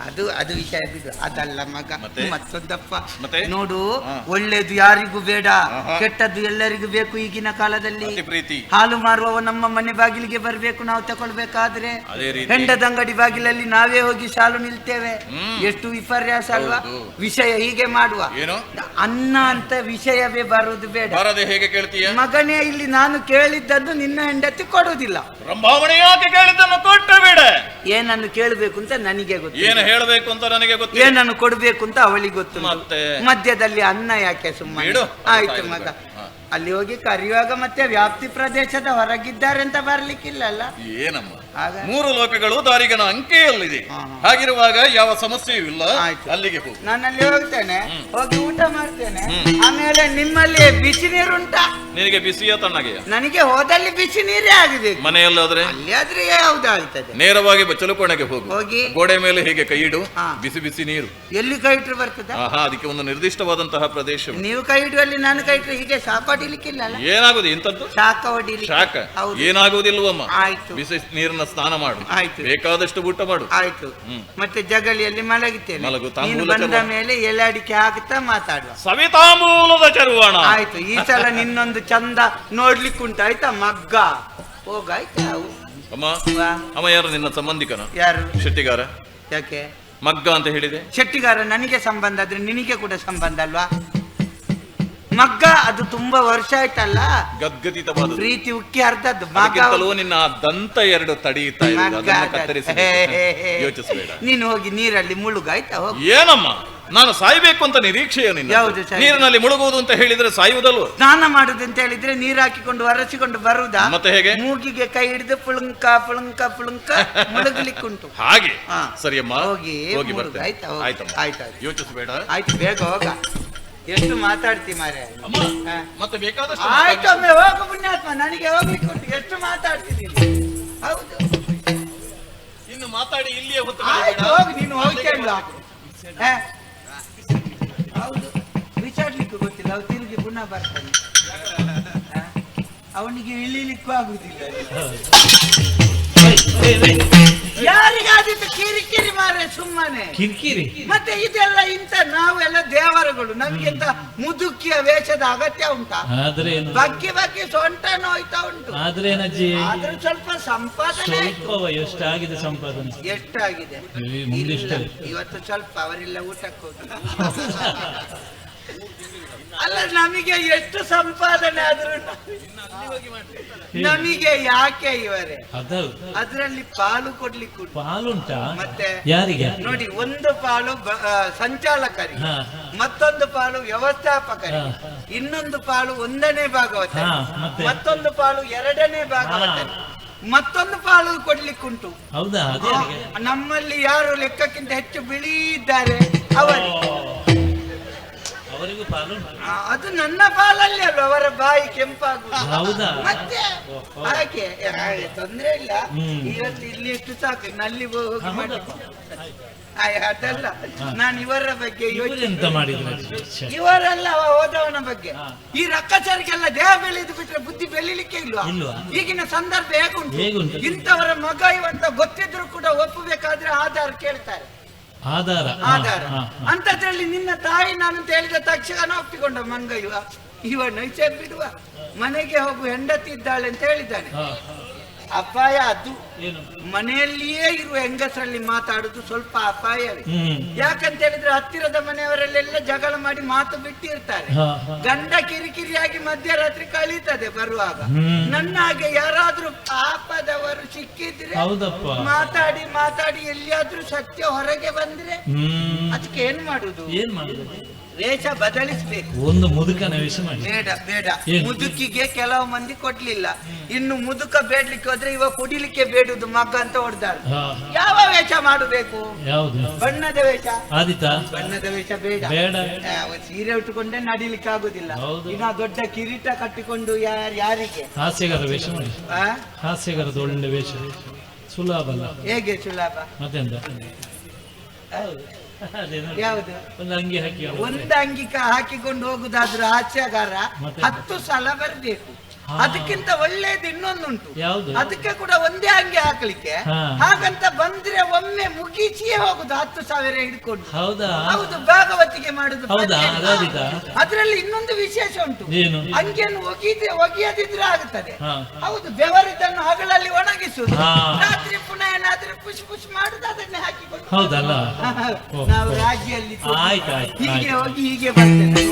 ಅದು ಅದು ವಿಷಯ ಬಿಡು. ಅದಲ್ಲ ಮಗ. ಮತ್ತೆ? ಮತ್ತೊಂದಪ್ಪ. ಮತ್ತೆ? ನೋಡು ಹಾ. ಒಳ್ಳೇದು ಯಾರಿಗೂ ಬೇಡ ಆಹಾ. ಕೆಟ್ಟದ್ದು ಎಲ್ಲರಿಗೂ ಬೇಕು ಈಗಿನ ಕಾಲದಲ್ಲಿ. ಅತಿ ಪ್ರೀತಿ. ಹಾಲು ಮಾರುವವ ನಮ್ಮ ಮನೆ ಬಾಗಿಲಿಗೆ ಬರಬೇಕು ನಾವು ತಗೊಳ್ಬೇಕಾದ್ರೆ. ಅದೇ ರೀತಿ. ಹೆಂಡದ ಅಂಗಡಿ ಬಾಗಿಲಲ್ಲಿ ನಾವೇ ಹೋಗಿ ಸಾಲು ನಿಲ್ತೇವೆ. ಹ್ಮ್. ಎಷ್ಟು ವಿಪರ್ಯಾಸ ಅಲ್ವಾ? ಹೌದು. ವಿಷಯ ಹೀಗೆ ಮಾಡುವ. ಏನು? ಅನ್ನ ಅಂತ ವಿಷಯವೇ ಬರುವುದು ಬೇಡ. ಬಾರದೆ ಹೇಗೆ ಕೇಳ್ತೀಯ? ಮಗನೇ ಇಲ್ಲಿ ನಾನು ಕೇಳಿದ್ದನ್ನು ನಿನ್ನ ಹೆಂಡತಿ ಕೊಡುವುದಿಲ್ಲ. ರಂಭಾವಣಿ ಯಾಕೆ ಕೇಳಿದ್ದನ್ನು ಕೊಟ್ಟ ಬಿಡ? ಏನನ್ನು ಕೇಳಬೇಕು ಅಂತ ನನಗೆ ಗೊತ್ತು ಏನು ಹೇಳಬೇಕು ಅಂತ ನನಗೆ ಗೊತ್ತಿಲ್ಲ. ಏನನ್ನು ಕೊಡಬೇಕು ಅಂತ ಅವಳಿಗೆ ಗೊತ್ತು ಮತ್ತೆ? ಮಧ್ಯದಲ್ಲಿ ಅನ್ನ ಯಾಕೆ ಸುಮ್ಮನೆ? ಆಯ್ತು ಮಗ. ಅಲ್ಲಿ ಹೋಗಿ ಕರೆಯುವಾಗ ಮತ್ತೆ ವ್ಯಾಪ್ತಿ ಪ್ರದೇಶದ ಹೊರಗಿದ್ದಾರೆ ಅಂತ ಬರ್ಲಿಕ್ಕಿಲ್ಲಲ್ಲ ಏನಮ್ಮ? ಆಗ ಮೂರು ಲೋಕಗಳು ದಾರಿಗನ ಅಂಕೆಯಲ್ಲಿದೆ. ಹಾಗಿರುವಾಗ ಯಾವ ಸಮಸ್ಯೆಯೂ ಇಲ್ಲ. ಅಲ್ಲಿಗೆ ಹೋಗಿ. ನಾನಲ್ಲಿ ಹೋಗ್ತೇನೆ ಹೋಗಿ ಊಟ ಮಾಡ್ತೇನೆ. ಆಮೇಲೆ ನಿಮ್ಮಲ್ಲಿ ಬಿಸಿ ನೀರುಂಟಾ? ನಿನಗೆ ಬಿಸಿಯ ತಣ್ಣಗೆ ನನಗೆ ಹೋದಲ್ಲಿ ಬಿಸಿ ನೀರೇ ಆಗಿದೆ ಮನೆಯಲ್ಲಾದ್ರೆ? ಅಲ್ಲಿ ಆದ್ರೆ ಯಾವ್ದಾಗ್ತದೆ? ನೇರವಾಗಿ ಚಲುಕೋಣೆಗೆ ಕೋಣೆಗೆ ಹೋಗು. ಹೋಗಿ. ಗೋಡೆ ಮೇಲೆ ಹೀಗೆ ಕೈ ಇಡು. ಬಿಸಿ ಬಿಸಿ ನೀರು. ಎಲ್ಲಿ ಕೈ ಇಟ್ಟರೆ ಬರ್ತದೆ? ಆಹಾ ಅದಕ್ಕೆ ಒಂದು ನಿರ್ದಿಷ್ಟವಾದಂತಹ ಪ್ರದೇಶ ನೀವು ಕೈ ಇಡುವಲ್ಲಿ ನಾನು ಕೈ ಇಟ್ಟರೆ ಹೀಗೆ ಶಾಪ ಹೊಡಿಲಿಕ್ಕಿಲ್ಲ ಏನಾಗುದು ಇಂಥದ್ದು? ಶಾಖ ಹೊಡಿಲಿ ಶಾಖ. ಹೌದು. ಏನಾಗುವುದಿಲ್ವಮ್ಮ ಆಯ್ತು. ಬಿಸಿ ನೀರಿನ ಸ್ನಾನ ಮಾಡು. ಆಯ್ತು. ಬೇಕಾದಷ್ಟು ಊಟ ಮಾಡು. ಆಯ್ತು. ಮತ್ತೆ ಜಗಳಿಯಲ್ಲಿ ಮಲಗುತ್ತೇನೆ. ಮಲಗು, ನೀನು ಬಂದ. ಮೇಲೆ ಎಲೆ ಅಡಿಕೆ ಹಾಕ್ತಾ ಮಾತಾಡುವ. ಸವಿತಾಮೂಲದ ಚರ್ವಾಣ. ಆಯ್ತು ಈ ಸಲ ನಿನ್ನೊಂದು ಚಂದ ನೋಡ್ಲಿಕ್ಕುಂಟು ಆಯ್ತಾ ಮಗ್ಗ? ಹೋಗಾಯ್ತಾ ಅಮ್ಮ ಅಮ್ಮ ಯಾರು ನಿನ್ನ ಸಂಬಂಧಿಕನ? ಯಾರು? ಶೆಟ್ಟಿಗಾರ. ಯಾಕೆ? ಮಗ್ಗ ಅಂತ ಹೇಳಿದೆ. ಶೆಟ್ಟಿಗಾರ ನನಗೆ ಸಂಬಂಧ ಆದ್ರೆ ನಿನಗೆ ಕೂಡ ಸಂಬಂಧ ಅಲ್ವಾ? ಮಗ್ಗ ಅದು ತುಂಬಾ ವರ್ಷ ಆಯ್ತಲ್ಲ? ಗದ್ಗದಿತವಾದ ಪ್ರೀತಿ ಉಕ್ಕಿ ಅರ್ಧದ್ದು ಮಗ. ಅದಕ್ಕಿಂತಲೂ ನಿನ್ನ ಆ ದಂತ ಎರಡು ತಡೆಯುತ್ತಾ ಇದೆ ಮಗ್ಗ ಅದನ್ನ ಅದು. ಕತ್ತರಿಸಿ ಹೇ, ಹೇ, ಹೇ. ಯೋಚಿಸ್ಬೇಡ. ನೀನು ಹೋಗಿ ನೀರಲ್ಲಿ ಮುಳುಗಾಯ್ತಾ ಹೋಗಿ. ಏನಮ್ಮ? ನಾನು ಸಾಯ್ಬೇಕು ಅಂತ ನಿರೀಕ್ಷೆಯ ನಿನ್ನ ಯಾವುದು ಸಾಯ್ಬೇಕು? ನೀರಿನಲ್ಲಿ ಮುಳುಗುವುದು ಅಂತ ಹೇಳಿದ್ರೆ ಸಾಯುವುದಲ್ವ? ಸ್ನಾನ ಮಾಡುದು ಅಂತ ಹೇಳಿದ್ರೆ ನೀರ್ ಹಾಕಿಕೊಂಡು ಒರೆಸಿಕೊಂಡು ಬರುದಾ? ಮತ್ತೆ ಹೇಗೆ? ಮೂಗಿಗೆ ಕೈ ಹಿಡಿದು ಪುಳುಂಕ ಪುಳುಂಕ ಪುಳುಂಕ ಮುಳುಗಲಿಕ್ಕುಂಟು ಹಾಗೆ. ಹಾ. ಸರಿಯಮ್ಮ. ಹೋಗಿ ಹೋಗಿ ಮುಳುಗು. ಬರ್ತೇನೆ. ಆಯ್ತಾ ಹೋಗಿ. ಆಯ್ತಮ್ಮ. ಆಯ್ತು, ಆಯ್ತು. ಯೋಚಿಸಬೇಡ. ಆಯ್ತು ಬೇಗ ಹೋಗ. ಎಷ್ಟು ಮಾತಾಡ್ತಿ ಮಾರೆ ಮತ್ತೆ ಬೇಕಾದಷ್ಟು ಆಯ್ತು ಒಮ್ಮೆ ಹೋಗು ಪುಣ್ಯಾತ್ಮ ನನಗೆ ಹೋಗ್ಲಿಕ್ಕೆ ಉಂಟು ಎಷ್ಟು ಮಾತಾಡ್ತಿದ್ದೀನಿ? ಹೌದು. ಇನ್ನು ಮಾತಾಡಿ ಇಲ್ಲಿಯೇ ಹೊತ್ತು ಆಯ್ತು. ಹೋಗಿ ನೀನು ಹೋಗ್ತೇನ್ಲ ಹೌದು. ವಿಚಾರ್ಲಿಕ್ಕೂ ಗೊತ್ತಿಲ್ಲ ಅವ್ರು ತಿರುಗಿ ಪುನಃ ಬರ್ತಾನೆ? ಅವನಿಗೆ ಇಳಿಲಿಕ್ಕೂ ಆಗುದಿಲ್ಲ. ಯಾರಿಗಾದಿತ್ತು ಕಿರಿಕಿರಿ ಮಾರೆ ಸುಮ್ಮನೆ. ಕಿರಿಕಿರಿ. ಮತ್ತೆ ಇದೆಲ್ಲ ಇಂತ ನಾವೆಲ್ಲ ದೇವರುಗಳು ನಮ್ಗಿಂತ ಮುದುಕಿಯ ವೇಷದ ಅಗತ್ಯ ಉಂಟಾ? ಆದ್ರೆ ಏನು? ಬಗ್ಗಿ ಬಗ್ಗಿ ಸೊಂಟ ನೋಯ್ತಾ ಉಂಟು. ಆದ್ರೆ ಏನಜ್ಜಿ? ಆದ್ರೂ ಸ್ವಲ್ಪ ಸಂಪಾದನೆ ಸ್ವಲ್ಪ ಎಷ್ಟಾಗಿದೆ ಸಂಪಾದನೆ? ಎಷ್ಟಾಗಿದೆ? ಈ ಇಲ್ಲ, ಇವತ್ತು ಸ್ವಲ್ಪ ಅವರೆಲ್ಲ ಊಟಕ್ಕೆ ಹೋಗಿ. ಅಲ್ಲ ನಮಗೆ ಎಷ್ಟು ಸಂಪಾದನೆ ಆದ್ರೂ ನಮಗೆ ಯಾಕೆ ಇವರೇ? ಅದರಲ್ಲಿ ಪಾಲು ಕೊಡ್ಲಿಕ್ಕೆ. ಪಾಲುಂಟಾ ಮತ್ತೆ ಯಾರಿಗೆ? ನೋಡಿ ಒಂದು ಪಾಲು ಸಂಚಾಲಕರಿಗೆ ಮತ್ತೊಂದು ಪಾಲು ವ್ಯವಸ್ಥಾಪಕರಿಗೆ ಇನ್ನೊಂದು ಪಾಲು ಒಂದನೇ ಭಾಗವತ ಮತ್ತೆ? ಮತ್ತೊಂದು ಪಾಲು ಎರಡನೇ ಭಾಗವತ ಮತ್ತೊಂದು ಪಾಲು ಕೊಡ್ಲಿಕ್ಕುಂಟು. ಹೌದಾ? ನಮ್ಮಲ್ಲಿ ಯಾರು ಲೆಕ್ಕಕ್ಕಿಂತ ಹೆಚ್ಚು ಬಿಳಿ ಇದ್ದಾರೆ? ಅವರು. ಅವರಿಗೂ ಪಾಲು ಆ, ಅದು ನನ್ನ ಪಾಲಲ್ಲಿ ಅಲ್ವ ಅವರ ಬಾಯಿ ಕೆಂಪಾಗುವುದು ಹೌದಾ ಮತ್ತೆ ಓಹೋ. ಹಾಗೆ ಹಾಗೆ ತೊಂದ್ರೆ ಇಲ್ಲ ಹ್ಮ್. ಇವತ್ತು ಇಲ್ಲಿ ಎಷ್ಟು ಸಾಕು ನಲ್ಲಿ ಹೋಗಿ. ಆಯ್, ಅದಲ್ಲ ನಾನು ಇವರ ಬಗ್ಗೆ ಇವರು ಯೋಚನೆ ಎಂತ ಮಾಡಿದ್ರು. ಇವರೆಲ್ಲ ಅವ ಹೋದವನ ಬಗ್ಗೆ ಹಾ. ಈ ರಕ್ಕಸರಿಗೆಲ್ಲ ದೇಹ ಬೆಳೆದು ಬಿಟ್ರೆ ಬುದ್ಧಿ ಬೆಳಿಲಿಕ್ಕೆ ಇಲ್ವಾ ಇಲ್ವಾ? ಈಗಿನ ಸಂದರ್ಭ ಹೇಗುಂಟು ಹೇಗುಂಟು? ಇಂಥವರ ಮಗ ಇವಂತ ಗೊತ್ತಿದ್ರು ಕೂಡ ಒಪ್ಪಬೇಕಾದ್ರೆ ಆಧಾರ ಕೇಳ್ತಾರೆ ಆಧಾರ ಆಧಾರ. ಅಂತದ್ರಲ್ಲಿ ನಿನ್ನ ತಾಯಿ ನಾನು ಅಂತ ಹೇಳಿದ ತಕ್ಷಣ ಒಪ್ಪಿಕೊಂಡ ಮಂಗಯ್ಯ ಇವ ಇವ ಬಿಡುವ ಮನೆಗೆ ಹೋಗು ಹೆಂಡತಿ ಇದ್ದಾಳೆ ಅಂತ ಹೇಳಿದ್ದಾನೆ. ಅಪಾಯ ಅದು. ಏನು? ಮನೆಯಲ್ಲಿಯೇ ಇರುವ ಹೆಂಗಸರಲ್ಲಿ ಮಾತಾಡುದು ಸ್ವಲ್ಪ ಅಪಾಯ ಯಾಕಂತ ಹೇಳಿದ್ರೆ ಹತ್ತಿರದ ಮನೆಯವರಲ್ಲೆಲ್ಲ ಜಗಳ ಮಾಡಿ ಮಾತು ಬಿಟ್ಟಿರ್ತಾರೆ. ಗಂಡ ಕಿರಿಕಿರಿಯಾಗಿ ಮಧ್ಯರಾತ್ರಿ ಕಳೀತದೆ ಬರುವಾಗ. ನನ್ನ ಹಾಗೆ ಯಾರಾದ್ರೂ ಪಾಪದವರು ಸಿಕ್ಕಿದ್ರೆ ಮಾತಾಡಿ ಮಾತಾಡಿ ಎಲ್ಲಿಯಾದ್ರೂ ಸತ್ಯ ಹೊರಗೆ ಬಂದ್ರೆ ಅದಕ್ಕೆ ಏನ್ ಮಾಡುದು? ಏನ್ ಮಾಡುದು? ವೇಷ ಬದಲಿಸ್ಬೇಕು. ಒಂದು ಮುದುಕನ ವೇಷ ಮಾಡಿ. ಬೇಡ ಬೇಡ. ಏನು? ಮುದುಕಿಗೆ ಕೆಲವು ಮಂದಿ ಕೊಡ್ಲಿಲ್ಲ. ಇನ್ನು ಮುದುಕ ಬೇಡ್ಲಿಕ್ಕೆ ಹೋದ್ರೆ ಇವ ಕುಡಿಲಿಕ್ಕೆ ಬೇಡುದು ಮಗ ಅಂತ ಹೊಡ್ದಾರು ಹಾ ಯಾವ ವೇಷ ಮಾಡಬೇಕು? ಯಾವುದು? ಬಣ್ಣದ ವೇಷ ಆದಿತ? ಬಣ್ಣದ ವೇಷ ಬೇಡ. ಬೇಡ ಆ, ಒಂದ್ ಸೀರೆ ಉಟ್ಟುಕೊಂಡೆ ನಡಿಲಿಕ್ಕೆ ಆಗುದಿಲ್ಲ. ಹೌದು. ಇನ್ನ ದೊಡ್ಡ ಕಿರೀಟ ಕಟ್ಟಿಕೊಂಡು ಯಾರ್ ಯಾರಿಗೆ? ಹಾಸ್ಯಗಾರ ವೇಷ ಮಾಡಿ. ಆ? ಹಾಸ್ಯಗಾರದ ಒಳ್ಳೆ ವೇಷ ಸುಲಭ ಅಲ್ಲ. ಹೇಗೆ ಸುಲಭ? ಮತ್ತೆಂತ? ಆ? ಯಾವುದು ಒಂದು ಅಂಗಿ ಹಾಕಿ ಒಂದು ಅಂಗಿಕ ಹಾಕಿಕೊಂಡು ಹೋಗುದಾದ್ರೂ ಆಚೆಗಾರ? ಹತ್ತು ಸಲ ಬರ್ಬೇಕು. ಅದಕ್ಕಿಂತ ಒಳ್ಳೇದು ಇನ್ನೊಂದುಂಟು. ಅದಕ್ಕೆ ಕೂಡ ಒಂದೇ ಅಂಗಿ ಹಾಕ್ಲಿಕ್ಕೆ. ಹಾಗಂತ ಬಂದ್ರೆ ಒಮ್ಮೆ ಮುಗಿಸಿಯೇ ಹೋಗುದು ಹತ್ತು ಸಾವಿರ ಹಿಡ್ಕೊಂಡು. ಹೌದಾ? ಭಾಗವತಿಗೆ ಮಾಡುದು? ಅದ್ರಲ್ಲಿ ಇನ್ನೊಂದು ವಿಶೇಷ ಉಂಟು. ಅಂಗಿಯನ್ನು ಒಗಿದ್ರೆ ಒಗಿಯದಿದ್ರೆ ಆಗುತ್ತದೆ ಹೌದು ಬೆವರಿದ್ದನ್ನು ಹಗಲಲ್ಲಿ ಒಣಗಿಸುದು ರಾತ್ರಿ ಪುನಃ ಏನಾದ್ರೆ ಪುಷ್ ಪುಷ್ ಮಾಡುದು ಅದನ್ನೇ ಹಾಕಿಕೊಂಡು ಹೌದಲ್ಲ? ನಾವು ರಾಜಿಯಲ್ಲಿ ಹೀಗೆ ಹೋಗಿ ಹೀಗೆ ಬರ್ತೇನೆ